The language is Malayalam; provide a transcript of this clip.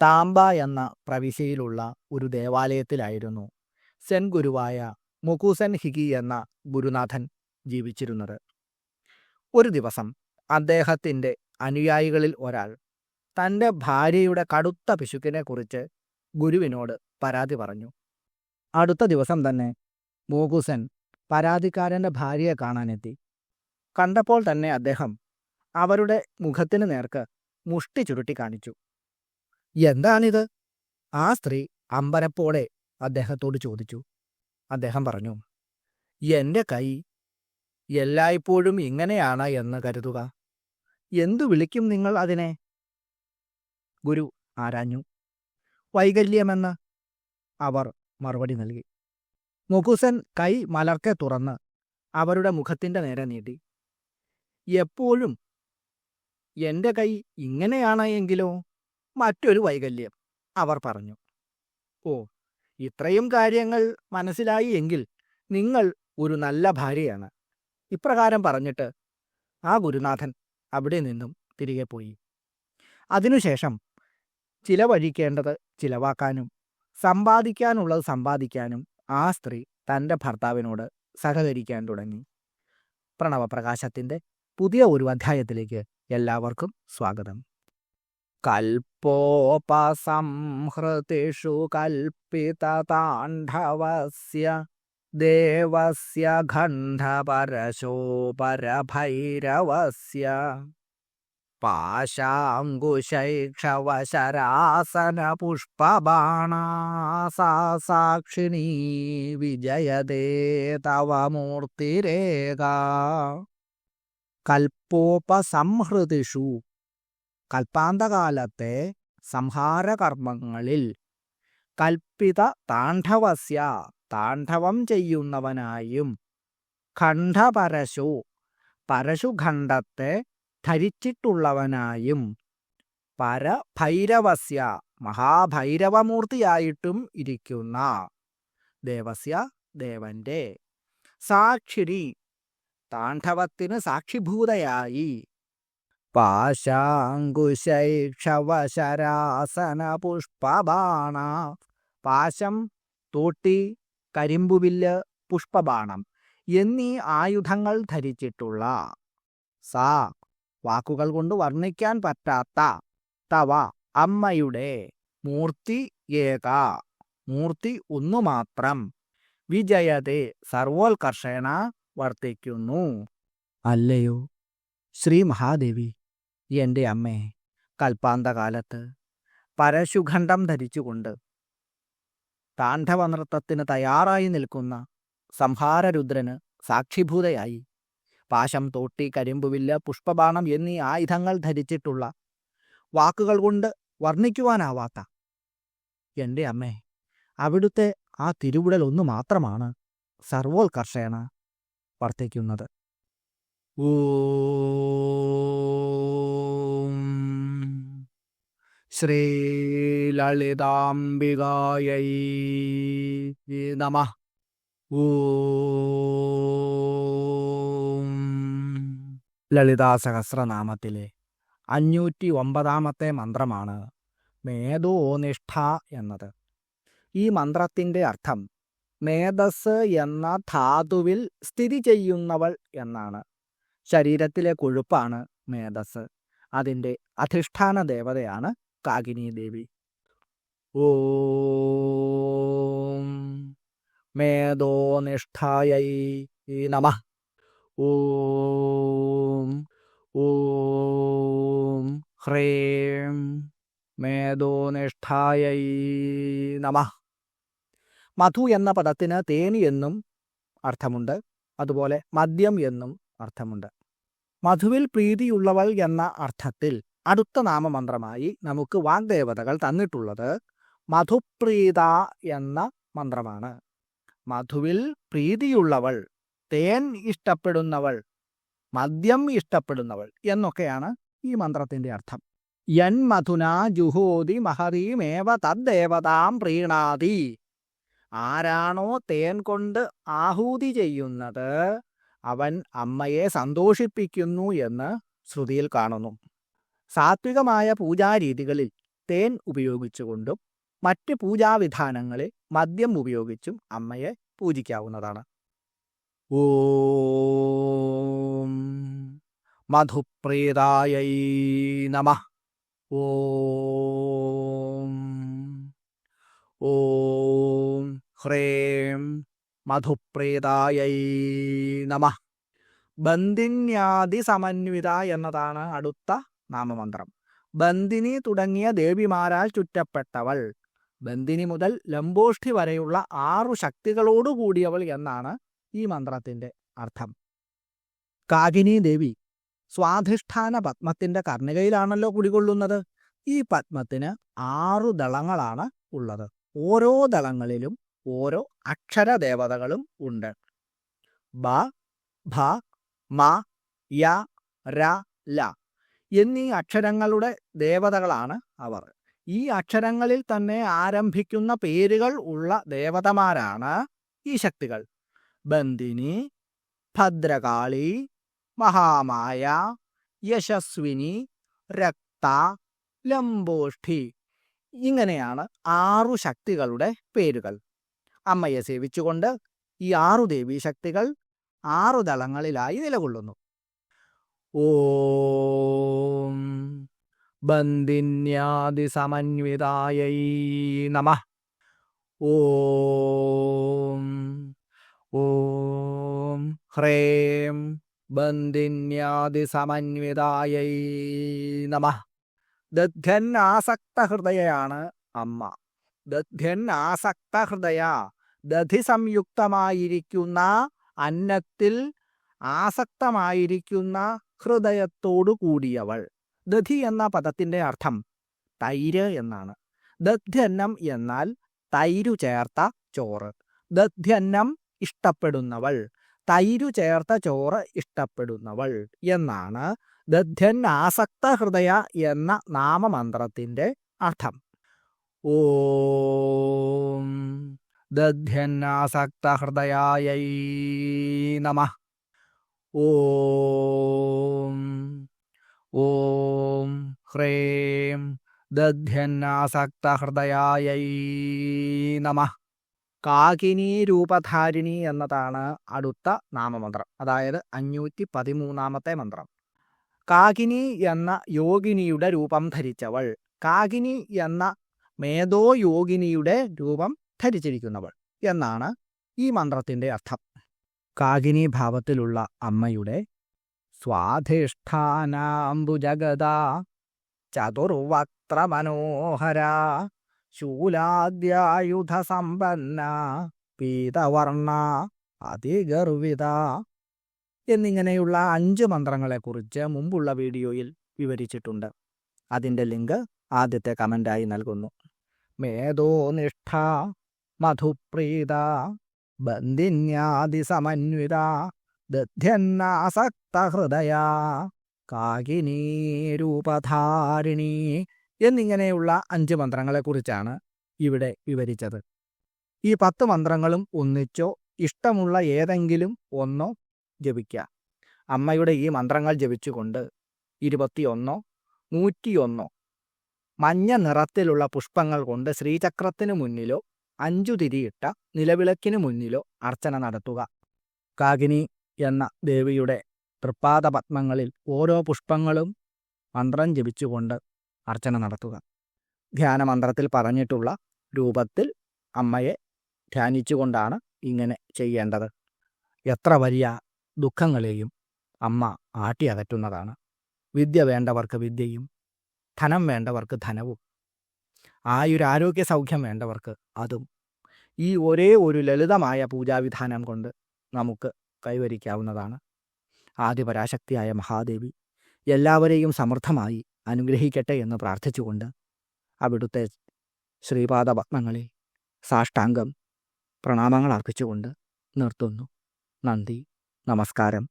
താമ്പ എന്ന പ്രവിശ്യയിലുള്ള ഒരു ദേവാലയത്തിലായിരുന്നു സെൻ ഗുരുവായ മുകുസൻ ഹിഗി എന്ന ഗുരുനാഥൻ ജീവിച്ചിരുന്നത്. ഒരു ദിവസം അദ്ദേഹത്തിന്റെ അനുയായികളിൽ ഒരാൾ തന്റെ ഭാര്യയുടെ കടുത്ത പിശുക്കിനെക്കുറിച്ച് ഗുരുവിനോട് പരാതി പറഞ്ഞു. അടുത്ത ദിവസം തന്നെ മോഗുസൻ പരാതിക്കാരന്റെ ഭാര്യയെ കാണാനെത്തി. കണ്ടപ്പോൾ തന്നെ അദ്ദേഹം അവരുടെ മുഖത്തിന് നേർക്ക് മുഷ്ടി ചുരുട്ടി കാണിച്ചു. എന്താണിത്? ആ സ്ത്രീ അമ്പരപ്പോടെ അദ്ദേഹത്തോട് ചോദിച്ചു. അദ്ദേഹം പറഞ്ഞു എന്റെ കൈ എല്ലായ്പ്പോഴും ഇങ്ങനെയാണ് എന്ന് കരുതുക. എന്തു വിളിക്കും നിങ്ങൾ അതിനെ? ഗുരു ആരാഞ്ഞു. വൈകല്യമെന്ന് അവർ മറുപടി നൽകി. മുകുസൻ കൈ മലർക്കെ തുറന്ന് അവരുടെ മുഖത്തിന്റെ നേരെ നീട്ടി. എപ്പോഴും എന്റെ കൈ ഇങ്ങനെയാണ് എങ്കിലോ മറ്റൊരു വൈകല്യം അവർ പറഞ്ഞു. ഓ ഇത്രയും കാര്യങ്ങൾ മനസ്സിലായി എങ്കിൽ നിങ്ങൾ ഒരു നല്ല ഭാര്യയാണ് ഇപ്രകാരം പറഞ്ഞിട്ട് ആ ഗുരുനാഥൻ അവിടെ നിന്നും തിരികെ പോയി. അതിനുശേഷം ചിലവഴിക്കേണ്ടത് ചിലവാക്കാനും സമ്പാദിക്കാനുള്ളത് സമ്പാദിക്കാനും ആ സ്ത്രീ തന്റെ ഭർത്താവിനോട് സഹകരിക്കാൻ തുടങ്ങി. പ്രണവപ്രകാശത്തിന്റെ പുതിയ ഒരു അധ്യായത്തിലേക്ക് എല്ലാവർക്കും സ്വാഗതം. കൽപ്പോപസംഹൃതിഷു കൽപ്പിതതാണ്ഡവസ്യ ദേവസ്യ ഖണ്ഡപരശോ പരഭൈരവസ്യ പാശാങ്കുശൈക്ഷവശരാസന പുഷ്പബാണാസാ സാക്ഷിണീ വിജയതേ തവ മൂർത്തിരേക കൽപ്പോപസംഹൃതിഷു കൽപ്പാന്തകാലത്തെ സംഹാരകർമ്മങ്ങളിൽ കൽപ്പിത താണ്ഡവസ്യ താണ്ഡവം ചെയ്യുന്നവനായും ഖണ്ഡപരശു പരശുഖണ്ഡത്തെ ധരിച്ചിട്ടുള്ളവനായും പരഭൈരവസ്യ മഹാഭൈരവമൂർത്തിയായിട്ടും ഇരിക്കുന്ന ദേവസ്യ ദേവന്റെ സാക്ഷിരി താണ്ഡവത്തിന് സാക്ഷിഭൂതയായി പാശാങ്കുശൈക്ഷവശരാസന പുഷ്പബാണ പാശം തോട്ടി കരിമ്പുവില്ല് പുഷ്പബാണം എന്നീ ആയുധങ്ങൾ ധരിച്ചിട്ടുള്ള സ. വാക്കുകൾ കൊണ്ട് വർണിക്കാൻ പറ്റാത്ത തവ അമ്മയുടെ മൂർത്തി ഏക. മൂർത്തി ഒന്നു മാത്രം. വിജയതെ സർവോത്കർഷേണ വർത്തിക്കുന്നു. അല്ലയോ? ശ്രീ മഹാദേവി. എന്റെ അമ്മേ കൽപ്പാന്തകാലത്ത് പരശുഖണ്ഡം ധരിച്ചുകൊണ്ട് താണ്ഡവ നൃത്തത്തിന് തയ്യാറായി നിൽക്കുന്ന സംഹാരരുദ്രന് സാക്ഷിഭൂതയായി. പാശം തോട്ടി കരിമ്പുവില്ല് പുഷ്പബാണം എന്നീ ആയുധങ്ങൾ ധരിച്ചിട്ടുള്ള വാക്കുകൾ കൊണ്ട് വർണിക്കുവാനാവാത്ത എന്റെ അമ്മേ അവിടുത്തെ ആ തിരുവിടൽ ഒന്നു മാത്രമാണ് സർവോത്കർഷേണ വർത്തിക്കുന്നത്. ഓം ശ്രീലളിതാംബികായൈ നമ. ലളിതാസഹസ്രനാമത്തിലെ ലളിതാ സഹസ്രനാമത്തിലെ അഞ്ഞൂറ്റി ഒമ്പതാമത്തെ മന്ത്രമാണ് മേധോനിഷ്ഠ എന്നത്. ഈ മന്ത്രത്തിന്റെ അർത്ഥം മേധസ് എന്ന ധാതുവിൽ സ്ഥിതി ചെയ്യുന്നവൾ എന്നാണ്. ശരീരത്തിലെ കൊഴുപ്പാണ് മേധസ് അതിന്റെ അധിഷ്ഠാന ദേവതയാണ് കാകിനി ദേവി. ഓം മേധോനിഷ്ഠായൈ നമ. ഓം ഓം ഹ്രീം മേധോനിഷ്ഠായൈ നമ. മധു എന്ന പദത്തിന് തേനി എന്നും അർത്ഥമുണ്ട്. അതുപോലെ മദ്യം എന്നും അർത്ഥമുണ്ട്. മധുവിൽ പ്രീതിയുള്ളവൾ എന്ന അർത്ഥത്തിൽ അടുത്ത നാമമന്ത്രമായി നമുക്ക് വാഗ്ദേവതകൾ തന്നിട്ടുള്ളത് മധുപ്രീത എന്ന മന്ത്രമാണ്. മധുവിൽ പ്രീതിയുള്ളവൾ തേൻ ഇഷ്ടപ്പെടുന്നവൾ മദ്യം ഇഷ്ടപ്പെടുന്നവൾ എന്നൊക്കെയാണ് ഈ മന്ത്രത്തിന്റെ അർത്ഥം. യൻ മധുന ജുഹോതി മഹതീമേവ തദ്ദേവതാം പ്രീണാതി. ആരാണോ തേൻ കൊണ്ട് ആഹൂതി ചെയ്യുന്നത് അവൻ അമ്മയെ സന്തോഷിപ്പിക്കുന്നു എന്ന് ശ്രുതിയിൽ കാണുന്നു. സാത്വികമായ പൂജാരീതികളിൽ തേൻ ഉപയോഗിച്ചുകൊണ്ടും മറ്റ് പൂജാവിധാനങ്ങളിൽ മദ്യം ഉപയോഗിച്ചും അമ്മയെ പൂജിക്കാവുന്നതാണ്. ഓം മധുപ്രീതായൈ നമ. ഓം ഓം ഹ്രേം മധുപ്രീതായൈ നമ. ബന്ധിന്യാതിസമന്വിത എന്നതാണ് അടുത്ത നാമമന്ത്രം. ബന്ദിനി തുടങ്ങിയ ദേവിമാരാൽ ചുറ്റപ്പെട്ടവൾ. ബന്ദിനി മുതൽ ലംബോഷ്ഠി വരെയുള്ള ആറു ശക്തികളോടു കൂടിയവൾ എന്നാണ് ഈ മന്ത്രത്തിന്റെ അർത്ഥം. കാകിനി ദേവി സ്വാധിഷ്ഠാന പത്മത്തിന്റെ കർണികയിലാണല്ലോ കുടികൊള്ളുന്നത്. ഈ പത്മത്തിന് ആറു ദളങ്ങളാണ് ഉള്ളത്. ഓരോ ദളങ്ങളിലും ഓരോ അക്ഷരദേവതകളും ഉണ്ട്. ബ ഭ മ യ ര ല. എന്നീ അക്ഷരങ്ങളുടെ ദേവതകളാണ് അവർ. ഈ അക്ഷരങ്ങളിൽ തന്നെ ആരംഭിക്കുന്ന പേരുകൾ ഉള്ള ദേവതമാരാണ് ഈ ശക്തികൾ. ബന്ദിനി ഭദ്രകാളി മഹാമായ യശസ്വിനി രക്ത ലംബോഷ്ഠി ഇങ്ങനെയാണ് ആറു ശക്തികളുടെ പേരുകൾ. അമ്മയെ സേവിച്ചുകൊണ്ട് ഈ ആറു ദേവീശക്തികൾ ആറു ദളങ്ങളിലായി നിലകൊള്ളുന്നു. ഓം ബന്ധിന്യാദിസമന്വിതായൈ നമ ഓം ഓം ഹ്രേം ബന്ദിന്യാതിസമന്വിതായൈ നമ ദധ്യൻ ആസക്തഹൃദയയാണ് അമ്മ। ദധ്യൻ ആസക്തഹൃദയ ദധി സംയുക്തമായിരിക്കുന്ന അന്നത്തിൽ ആസക്തമായിരിക്കുന്ന ഹൃദയത്തോടു കൂടിയവൾ ദധി എന്ന പദത്തിന്റെ അർത്ഥം തൈര് എന്നാണ്. ദധ്യന്നം എന്നാൽ തൈരു ചേർത്ത ചോറ്. ദധ്യന്നം ഇഷ്ടപ്പെടുന്നവൾ. തൈരു ചേർത്ത ചോറ് ഇഷ്ടപ്പെടുന്നവൾ എന്നാണ് ദധ്യൻ ആസക്ത ഹൃദയ എന്ന നാമമന്ത്രത്തിന്റെ അർത്ഥം. ഓം ദധ്യന്നാസക്ത ഹൃദയായൈ നമ. ഓം ഓം ഹ്രേം ദധ്യന്നാസക്ത ഹൃദയായൈ നമ കാകിനി രൂപധാരിണി എന്നതാണ് അടുത്ത നാമമന്ത്രം. അതായത് അഞ്ഞൂറ്റി പതിമൂന്നാമത്തെ മന്ത്രം. കാകിനി എന്ന യോഗിനിയുടെ രൂപം ധരിച്ചവൾ. കാകിനി എന്ന മേധോ യോഗിനിയുടെ രൂപം ധരിച്ചിരിക്കുന്നവൾ എന്നാണ് ഈ മന്ത്രത്തിന്റെ അർത്ഥം. കാകിനി ഭാവത്തിലുള്ള അമ്മയുടെ സ്വാധിഷ്ഠാനാംബുജഗത ചതുർവക്ത്ര മനോഹര ശൂലാദ്യായുധ സമ്പന്ന പീതവർണ അതിഗർവിത എന്നിങ്ങനെയുള്ള അഞ്ച് മന്ത്രങ്ങളെക്കുറിച്ച് മുമ്പുള്ള വീഡിയോയിൽ വിവരിച്ചിട്ടുണ്ട്. അതിന്റെ ലിങ്ക് ആദ്യത്തെ കമന്റായി നൽകുന്നു. മേധോനിഷ്ഠ മധുപ്രീത ബന്ധിന്യാദിസമന്വിത ദധ്യന്നാസക്തഹൃദയ കാകിനീ രൂപധാരിണി എന്നിങ്ങനെയുള്ള അഞ്ച് മന്ത്രങ്ങളെക്കുറിച്ചാണ് ഇവിടെ വിവരിച്ചത്. ഈ പത്ത് മന്ത്രങ്ങളും ഒന്നിച്ചോ ഇഷ്ടമുള്ള ഏതെങ്കിലും ഒന്നോ ജപിക്കുക അമ്മയുടെ ഈ മന്ത്രങ്ങൾ ജപിച്ചുകൊണ്ട് ഇരുപത്തിയൊന്നോ നൂറ്റിയൊന്നോ മഞ്ഞ നിറത്തിലുള്ള പുഷ്പങ്ങൾ കൊണ്ട് ശ്രീചക്രത്തിനു മുന്നിലോ അഞ്ചു തിരിയിട്ട നിലവിളക്കിനു മുന്നിലോ അർച്ചന നടത്തുക. കാകിനി എന്ന ദേവിയുടെ തൃപ്പാദ പത്മങ്ങളിൽ ഓരോ പുഷ്പങ്ങളും മന്ത്രം ജപിച്ചുകൊണ്ട് അർച്ചന നടത്തുക. ധ്യാനമന്ത്രത്തിൽ പറഞ്ഞിട്ടുള്ള രൂപത്തിൽ അമ്മയെ ധ്യാനിച്ചുകൊണ്ടാണ് ഇങ്ങനെ ചെയ്യേണ്ടത്. എത്ര വലിയ ദുഃഖങ്ങളെയും അമ്മ ആട്ടിയകറ്റുന്നതാണ്. വിദ്യ വേണ്ടവർക്ക് വിദ്യയും ധനം വേണ്ടവർക്ക് ധനവും. ആയുരാരോഗ്യ സൗഖ്യം വേണ്ടവർക്ക് അതും. ഈ ഒരേ ഒരു ലളിതമായ പൂജാവിധാനം കൊണ്ട് നമുക്ക് കൈവരിക്കാവുന്നതാണ്. ആദിപരാശക്തിയായ മഹാദേവി എല്ലാവരെയും സമൃദ്ധമായി അനുഗ്രഹിക്കട്ടെ എന്ന് പ്രാർത്ഥിച്ചുകൊണ്ട് അവിടുത്തെ ശ്രീപാദ പത്മങ്ങളിൽ സാഷ്ടാംഗം പ്രണാമങ്ങൾ അർപ്പിച്ചുകൊണ്ട് നിർത്തുന്നു. നന്ദി നമസ്കാരം.